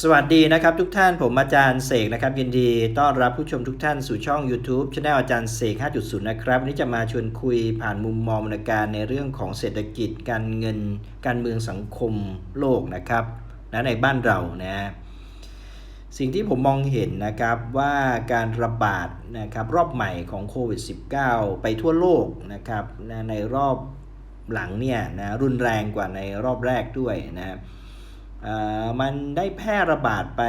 สวัสดีนะครับทุกท่านผมอาจารย์เสกนะครับยินดีต้อนรับผู้ชมทุกท่านสู่ช่อง YouTube ช anel อาจารย์เสก 5.0 นะครับวันนี้จะมาชวนคุยผ่านมุมมองในการในเรื่องของเศรษฐกิจ การเงิน การเมืองสังคมโลกนะครับนะในบ้านเรานะสิ่งที่ผมมองเห็นนะครับว่าการระบาดนะครับรอบใหม่ของโควิด -19 ไปทั่วโลกนะครับในรอบหลังเนี่ยนะรุนแรงกว่าในรอบแรกด้วยนะเอ่อ มันได้แพร่ระบาดไป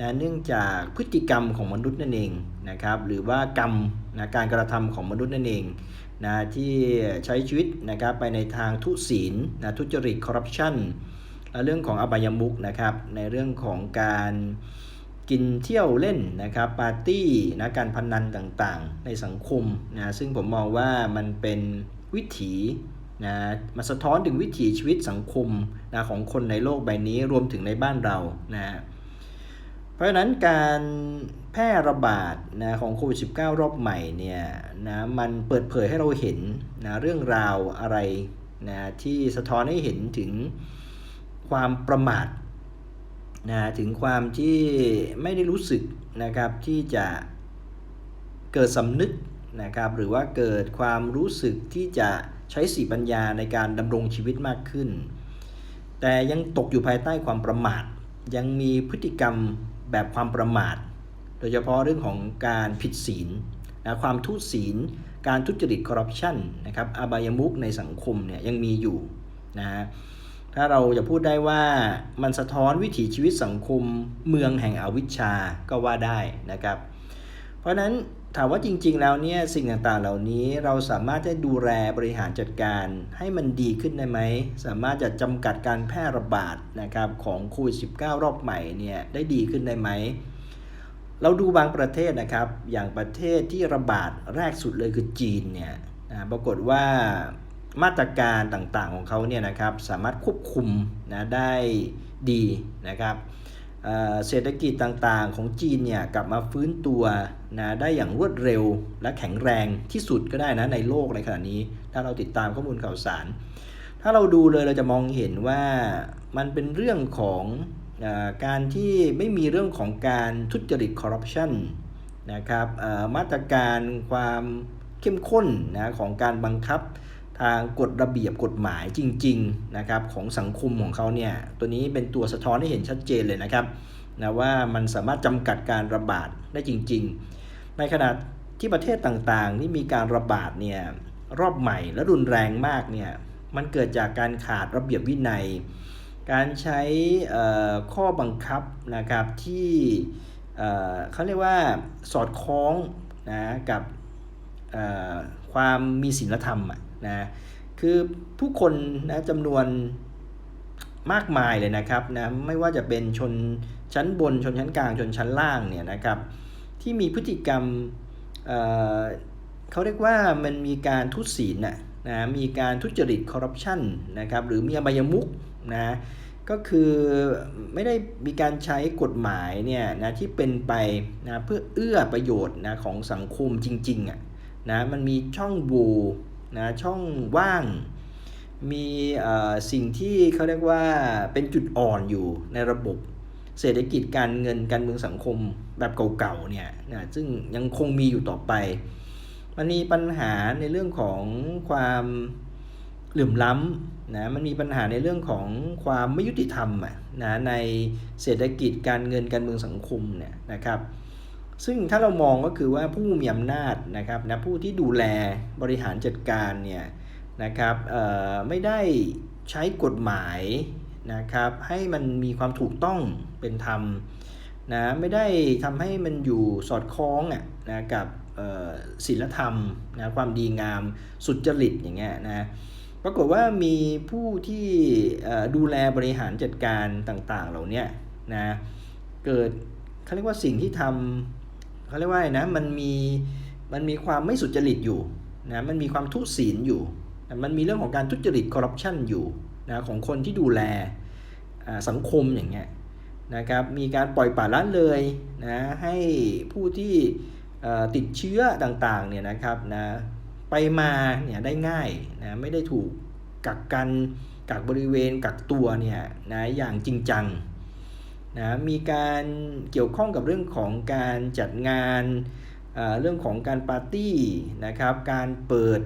นะเนื่องจากพฤติกรรมของมนุษย์นั่นเองนะครับหรือว่ากรรมนะการกระทำของมนุษย์นั่นเองนะที่ใช้ชีวิตนะครับไปในทางทุศีลนะทุจริตคอร์รัปชันและเรื่องของอบายมุกนะครับในเรื่องของการกินเที่ยวเล่นนะครับปาร์ตี้นะการพนันต่างๆ ในสังคมนะซึ่งผมมองว่ามันเป็นวิถี นะมันสะท้อนถึงวิถีชีวิตสังคมนะของคนในโลกใบนี้รวมถึงในบ้านเรานะเพราะฉะนั้นการแพร่ระบาดนะของโควิด -19 รอบใหม่เนี่ยนะมันเปิดเผยให้เราเห็นนะเรื่องราวอะไรนะที่สะท้อนให้เห็นถึงความประมาทนะถึงความที่ไม่ได้รู้สึกนะครับที่จะเกิดสำนึกนะครับหรือว่าเกิดความรู้สึกที่จะ ใช้สีปัญญาในการดำรงชีวิตมากขึ้น แต่ยังตกอยู่ภายใต้ความประมาท ยังมีพฤติกรรมแบบความประมาท โดยเฉพาะเรื่องของการผิดศีลนะความทุศีล การทุจริตคอร์รัปชันนะครับอบายมุกในสังคมเนี่ยยังมีอยู่นะฮะถ้าเราจะพูดได้ว่ามันสะท้อนวิถีชีวิตสังคมเมืองแห่งอวิชชาก็ว่าได้นะครับ เพราะฉะนั้น ถามว่าจริงๆ แล้วเนี่ยสิ่งต่างๆ เหล่านี้เราสามารถจะดูแลบริหารจัดการให้มันดีขึ้นได้ไหม สามารถจะจำกัดการแพร่ระบาดนะครับของโควิด -19 รอบใหม่เนี่ยได้ดีขึ้นได้ไหม เราดูบางประเทศนะครับ อย่างประเทศที่ระบาดแรกสุดเลยคือจีนเนี่ยนะปรากฏว่ามาตรการต่างๆของเขาเนี่ยนะครับสามารถควบคุมนะได้ดีนะครับ เศรษฐกิจต่างๆ ของจีนเนี่ยกลับมาฟื้นตัวนะได้อย่างรวดเร็วและแข็งแรงที่สุดก็ได้นะในโลกในขณะนี้ ถ้าเราติดตามข้อมูลข่าวสาร ถ้าเราดูเลยเราจะมองเห็นว่ามันเป็นเรื่องของอการที่ไม่มีเรื่องของการทุจริตคอร์รัปชันนะครับมาตรการความเข้มข้นนะของการบังคับ ทางกฎระเบียบกฎหมายจริงๆนะครับของสังคมของเขาเนี่ยตัวนี้เป็นตัวสะท้อนให้เห็นชัดเจนเลยนะครับนะว่ามันสามารถจำกัดการระบาดได้จริง ๆ ในขณะที่ประเทศต่างๆ ที่มีการระบาดเนี่ยรอบใหม่และรุนแรงมากเนี่ยมันเกิดจากการขาดระเบียบวินัย การใช้ข้อบังคับนะครับที่เขาเรียกว่าสอดคล้องนะกับความมีศีลธรรมอะ นะคือผู้คนนะจำนวนมากมายเลยนะครับนะไม่ว่าจะเป็นชนชั้นบนชนชั้นกลางชนชั้นล่างเนี่ยนะครับ ที่มีพฤติกรรมเเขาเรียกว่ามันมีการทุศีลน่ะนะมีการทุจริตคอร์รัปชันนะครับหรือมีอบายมุกนะก็คือไม่ได้มีการใช้กฎหมายเนี่ยนะที่เป็นไปนะเพื่อเอื้อประโยชน์นะของสังคมจริงๆอะนะมันมีช่องโหว่ นะช่องว่าง มีเอ่อสิ่งที่เขาเรียกว่าเป็นจุดอ่อนอยู่ในระบบเศรษฐกิจการเงินการเมืองสังคมแบบเก่าๆเนี่ยนะซึ่งยังคงมีอยู่ต่อไป มันมีปัญหาในเรื่องของความเหลื่อมล้ำนะมันมีปัญหาในเรื่องของความไม่ยุติธรรมอะนะในเศรษฐกิจการเงินการเมืองสังคมเนี่ยนะครับ ซึ่งถ้าเรามองก็คือว่าผู้มีอำนาจนะครับนะผู้ที่ดูแลบริหารจัดการเนี่ยนะครับไม่ได้ใช้กฎหมายนะครับให้มันมีความถูกต้องเป็นธรรมนะไม่ได้ทำให้มันอยู่สอดคล้องอะนะกับศีลธรรมนะความดีงามสุจริตอย่างเงี้ยนะปรากฏว่ามีผู้ที่ดูแลบริหารจัดการต่างๆ เหล่านี้นะเกิดเขาเรียกว่าสิ่งที่ทำ เขาเรียกว่าไงนะมันมีมันมีความไม่สุจริตอยู่นะมันมีความทุศีลอยู่ มันมีเรื่องของการทุจริตคอร์รัปชันอยู่นะของคนที่ดูแลสังคมอย่างเงี้ยนะครับมีการปล่อยปละละเลยนะให้ผู้ที่ติดเชื้อต่างๆเนี่ยนะครับนะไปมาเนี่ยได้ง่ายนะไม่ได้ถูกกักกันกักบริเวณกักตัวเนี่ยนะอย่างจริงจัง นะมีการเกี่ยวข้องกับเรื่องของการจัดงานเอ่อเรื่องของการปาร์ตี้นะครับ การเปิด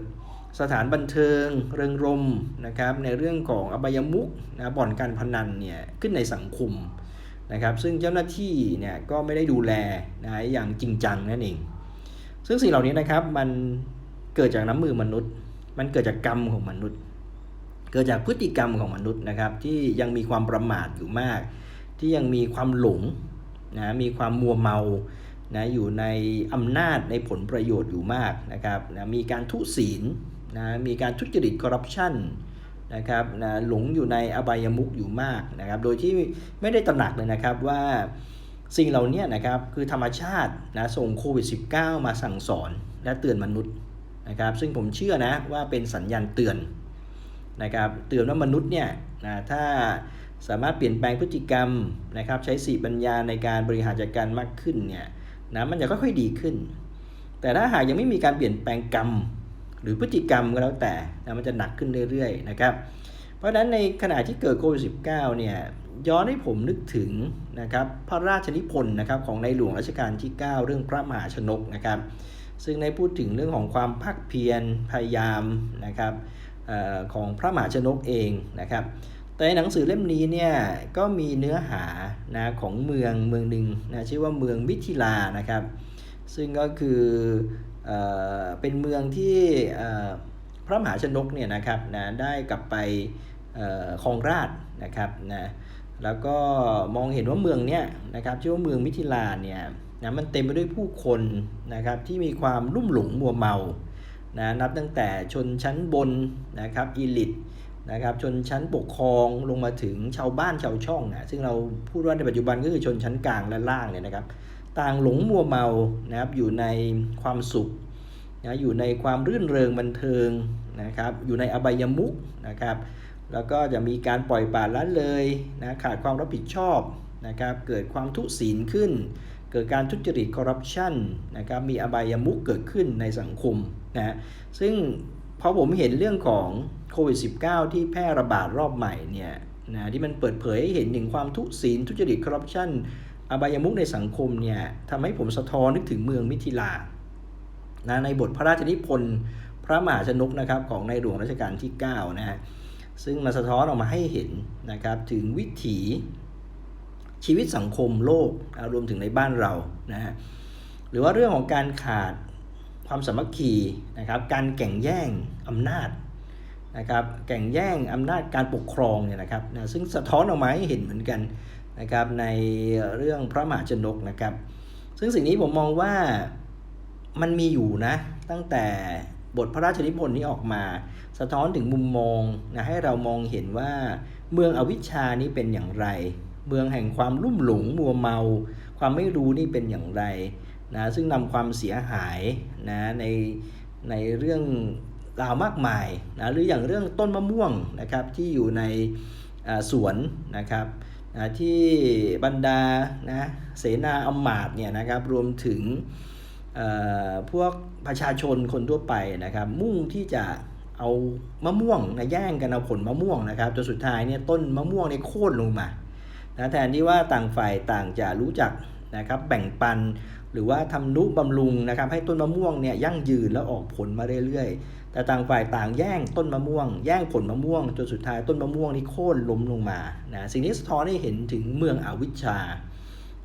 สถานบันเทิง เริงรมนะครับในเรื่องของอบายมุกนะบ่อนการพนันเนี่ยขึ้นในสังคมนะครับซึ่งเจ้าหน้าที่เนี่ยก็ไม่ได้ดูแลนะอย่างจริงจังนั่นเอง ซึ่งสิ่งเหล่านี้นะครับมันเกิดจากน้ำมือมนุษย์ มันเกิดจากกรรมของมนุษย์ เกิดจากพฤติกรรมของมนุษย์นะครับที่ยังมีความประมาทอยู่มาก ที่ยังมีความหลงนะมีความมัวเมานะอยู่ในอำนาจในผลประโยชน์อยู่มากนะครับนะมีการทุศีลนะมีการทุจริตคอร์รัปชันนะครับนะหลงอยู่ในอบายมุกอยู่มากนะครับ โดยที่ไม่ได้ตระหนักเลยนะครับว่าสิ่งเหล่านี้นะครับคือธรรมชาตินะส่งโควิด -19 มาสั่งสอนและเตือนมนุษย์นะครับ ซึ่งผมเชื่อนะว่าเป็นสัญญาณเตือนนะครับ เตือนว่ามนุษย์เนี่ยนะถ้า สามารถเปลี่ยนแปลงพฤติกรรมนะครับใช้สีปัญญาในการบริหารจัดการมากขึ้นเนี่ยนะมันจะค่อยๆดีขึ้น แต่ถ้าหากยังไม่มีการเปลี่ยนแปลงกรรม หรือพฤติกรรมก็แล้วแต่นะมันจะหนักขึ้นเรื่อยๆนะครับเพราะฉะนั้นในขณะที่เกิดโควิด -19 เนี่ยย้อนให้ผมนึกถึงนะครับพระราชนิพนธ์นะครับของในหลวงรัชกาลที่ 9 เรื่องพระมหาชนกนะครับซึ่งได้พูดถึงเรื่องของความภาคเพียรพยายามนะครับออของพระมหาชนกเองนะครับ แต่ในหนังสือเล่มนี้เนี่ยก็มีเนื้อหานะของเมืองเมืองหนึ่งนะชื่อว่าเมืองมิถิลานะครับ ซึ่งก็คือเออเป็นเมืองที่พระมหาชนกเนี่ยนะครับนะได้กลับไปครองราชนะครับนะแล้วก็มองเห็นว่าเมืองเนี้ยนะครับชื่อว่าเมืองมิถิลาเนี่ยนะมันเต็มไปด้วยผู้คนนะครับที่มีความลุ่มหลงมัวเมานะนับตั้งแต่ชนชั้นบนนะครับอีลิท นะครับชนชั้นปกครองลงมาถึงชาวบ้านชาวช่องนะซึ่งเราพูดว่าในปัจจุบันก็คือชนชั้นกลางและล่างเนี่ยนะครับ ต่างหลงมัวเมานะครับอยู่ในความสุขนะอยู่ในความรื่นเริงบันเทิงนะครับ อยู่ในอบายมุกนะครับ แล้วก็จะมีการปล่อยปละละเลยนะขาดความรับผิดชอบนะครับเกิดความทุศีลขึ้น เกิดการทุจริตคอร์รัปชันนะครับมีอบายมุกเกิดขึ้นในสังคมนะซึ่งพอผมเห็นเรื่องของ โควิด -19 ที่แพร่ระบาดรอบใหม่เนี่ยนะที่มันเปิดเผยให้เห็นถึงความทุศีลทุจริตคอร์รัปชันอบายมุกในสังคมเนี่ยทำให้ผมสะท้อนนึกถึงเมืองมิถิลานะในบทพระราชนิพนธ์พระมหาชนกนะครับของในหลวงรัชกาลที่9นะฮะซึ่งมาสะท้อนออกมาให้เห็นนะครับถึงวิถีชีวิตสังคมโลกรวมถึงในบ้านเรานะฮะหรือว่าเรื่องของการขาดความสามัคคีนะครับการแข่งแย่งอำนาจ นะครับแข่งแย่งอำนาจการปกครองเนี่ยนะครับนะซึ่งสะท้อนออกมาให้เห็นเหมือนกันนะครับในเรื่องพระมหาชนกนะครับ ซึ่งสิ่งนี้ผมมองว่ามันมีอยู่นะตั้งแต่บทพระราชนิพนธ์นี้ออกมา สะท้อนถึงมุมมองนะให้เรามองเห็นว่าเมืองอวิชชานี้เป็นอย่างไร เมืองแห่งความลุ่มหลงมัวเมา ความไม่รู้นี่เป็นอย่างไรนะซึ่งนำความเสียหายนะในในเรื่อง ราวมากมายนะหรืออย่างเรื่องต้นมะม่วงนะครับที่อยู่ในสวนนะครับที่บรรดานะเสนาอมาตเนี่ยนะครับรวมถึงพวกประชาชนคนทั่วไปนะครับ มุ่งที่จะเอามะม่วงนะแย่งกันเอาผลมะม่วงนะครับจนสุดท้ายเนี่ยต้นมะม่วงเนี่ยโค่นลงมานะแทนที่ว่าต่างฝ่ายต่างจะรู้จักนะครับแบ่งปัน หรือว่าทำนุบำรุงนะครับให้ต้นมะม่วงเนี่ยยั่งยืนแล้วออกผลมาเรื่อยๆ แต่ต่างฝ่ายต่างแย่งต้นมะม่วง แย่งผลมะม่วงจนสุดท้ายต้นมะม่วงนี่โค่นล้มลงมานะสิ่งนี้สะท้อนให้เห็นถึงเมืองอวิชชา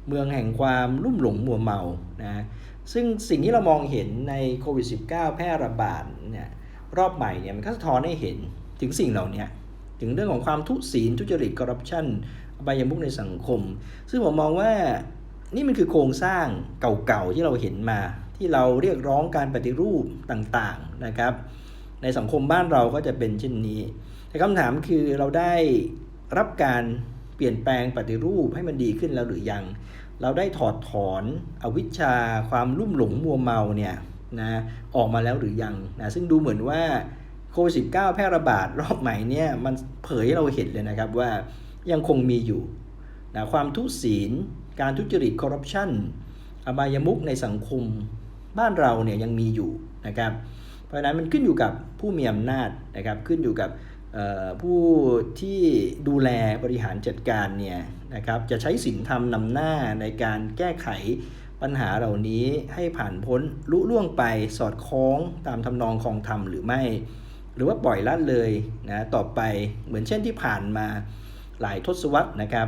เมืองแห่งความลุ่มหลงมัวเมานะซึ่งสิ่งที่เรามองเห็นในโควิด -19 แพร่ระบาดเนี่ยรอบใหม่เนี่ยมันก็สะท้อนให้เห็นถึงสิ่งเหล่านี้ถึงเรื่องของความทุศีลทุจริตคอร์รัปชันอบายมุกในสังคม ซึ่งผมมองว่า นี่มันคือโครงสร้างเก่าๆที่เราเห็นมา ที่เราเรียกร้องการปฏิรูปต่างๆนะครับ ในสังคมบ้านเราก็จะเป็นเช่นนี้ แต่คำถามคือเราได้รับการเปลี่ยนแปลงปฏิรูปให้มันดีขึ้นแล้วหรือยัง เราได้ถอดถอนอวิชชาความลุ่มหลงมัวเมาเนี่ยนะออกมาแล้วหรือยังนะซึ่งดูเหมือนว่าโควิดสิแพร่ระบาดรอบใหม่เนี่ยมันเผยให้เราเห็นเลยนะครับว่ายังคงมีอยู่นะความทุศีล การทุจริตคอร์รัปชันอบายมุกในสังคมบ้านเราเนี่ยยังมีอยู่นะครับ เพราะนั้นมันขึ้นอยู่กับผู้มีอำนาจนะครับ ขึ้นอยู่กับผู้ที่ดูแลบริหารจัดการเนี่ยนะครับจะใช้ศีลธรรมนำหน้าในการแก้ไขปัญหาเหล่านี้ให้ผ่านพ้นลุล่วงไปสอดคล้องตามทำนองของธรรมหรือไม่ หรือว่าปล่อยละเลยนะต่อไปเหมือนเช่นที่ผ่านมาหลายทศวรรษนะครับ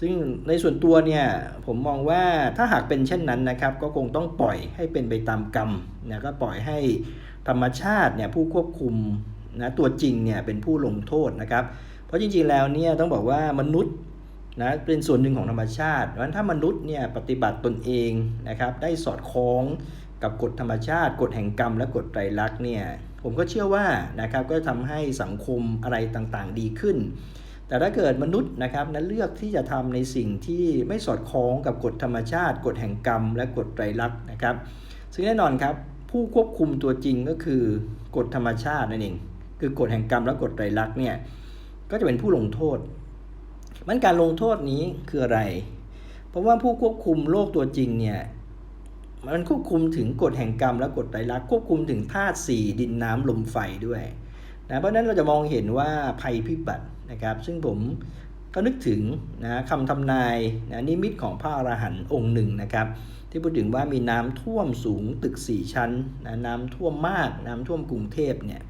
ซึ่งในส่วนตัวเนี่ยผมมองว่าถ้าหากเป็นเช่นนั้นนะครับ ก็คงต้องปล่อยให้เป็นไปตามกรรมนะก็ปล่อยให้ธรรมชาติเนี่ยผู้ควบคุมนะตัวจริงเนี่ยเป็นผู้ลงโทษนะครับ เพราะจริงๆแล้วเนี่ยต้องบอกว่ามนุษย์นะเป็นส่วนหนึ่งของธรรมชาติเพราะฉะนั้นถ้ามนุษย์เนี่ยปฏิบัติตนเองนะครับ ได้สอดคล้องกับกฎธรรมชาติ กฎแห่งกรรม และกฎไตรลักษณ์เนี่ยผมก็เชื่อว่านะครับก็ทำให้สังคมอะไรต่างๆดีขึ้น แต่ถ้าเกิดมนุษย์นะครับนั้นเลือกที่จะทำในสิ่งที่ไม่สอดคล้องกับกฎธรรมชาติ กฎแห่งกรรม และกฎไตรลักษณ์นะครับ ซึ่งแน่นอนครับผู้ควบคุมตัวจริงก็คือกฎธรรมชาตินั่นเองคือกฎแห่งกรรมและกฎไตรลักษณ์เนี่ยก็จะเป็นผู้ลงโทษ มันการลงโทษนี้คืออะไร เพราะว่าผู้ควบคุมโลกตัวจริงเนี่ยมันควบคุมถึงกฎแห่งกรรมและกฎไตรลักษณ์ควบคุมถึงธาตุสี่ดินน้ำลมไฟด้วยนะเพราะฉะนั้นเราจะมองเห็นว่าภัยพิบัติ นะครับ ซึ่งผมก็นึกถึงนะคำทำนายนะนิมิตของพระอรหันต์องค์หนึ่งนะครับ ที่พูดถึงว่ามีน้ำท่วมสูงตึก 4 ชั้นนะน้ำท่วมมากน้ำท่วมกรุงเทพเนี่ย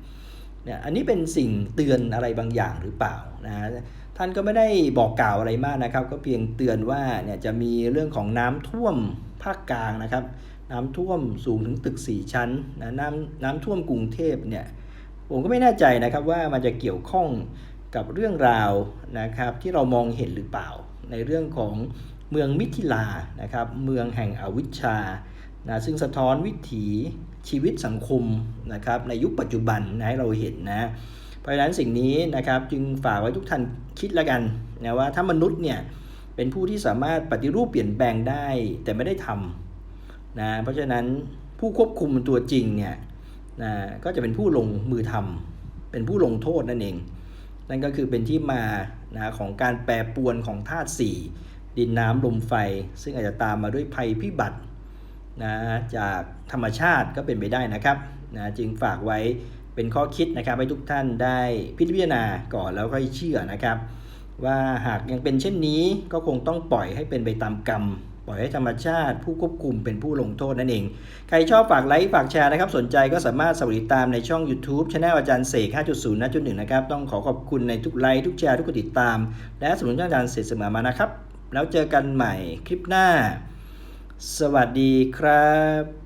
เนี่ยอันนี้เป็นสิ่งเตือนอะไรบางอย่างหรือเปล่านะท่านก็ไม่ได้บอกกล่าวอะไรมากนะครับ ก็เพียงเตือนว่าเนี่ยจะมีเรื่องของน้ำท่วมภาคกลางนะครับ น้ำท่วมสูงถึงตึก 4 ชั้นนะน้ำน้ำท่วมกรุงเทพเนี่ยผมก็ไม่แน่ใจนะครับว่ามันจะเกี่ยวข้อง กับเรื่องราวนะครับที่เรามองเห็นหรือเปล่า ในเรื่องของเมืองมิถิลานะครับเมืองแห่งอวิชชานะซึ่งสะท้อนวิถีชีวิตสังคมนะครับในยุคปัจจุบันนะให้เราเห็นนะเพราะฉะนั้นสิ่งนี้นะครับจึงฝากไว้ทุกท่านคิดละกันนะว่าถ้ามนุษย์เนี่ยเป็นผู้ที่สามารถปฏิรูปเปลี่ยนแปลงได้แต่ไม่ได้ทำนะเพราะฉะนั้นผู้ควบคุมตัวจริงเนี่ยนะก็จะเป็นผู้ลงมือทำเป็นผู้ลงโทษนั่นเอง นั่นก็คือเป็นที่มานะของการแปรปรวนของธาตุสี่ดินน้ำลมไฟ ซึ่งอาจจะตามมาด้วยภัยพิบัตินะจากธรรมชาติก็เป็นไปได้นะครับนะจึงฝากไว้เป็นข้อคิดนะครับให้ทุกท่านได้พิจารณาก่อนแล้วค่อยเชื่อนะครับ ว่าหากยังเป็นเช่นนี้ก็คงต้องปล่อยให้เป็นไปตามกรรม ปล่อยให้ธรรมชาติ ผู้ควบคุมเป็นผู้ลงโทษนั่นเอง ใครชอบฝากไลค์ฝากแชร์นะครับ สนใจก็สามารถสวัสดีตามในช่อง YouTube ช anel อาจารย์เสก 5.0ณจุดหนึ่งนะครับ ต้องขอขอบคุณในทุกไลค์ทุกแชร์ทุกกดติดตาม และสนับสนุนอาจารย์เสกเสมอมานะครับ แล้วเจอกันใหม่คลิปหน้า สวัสดีครับ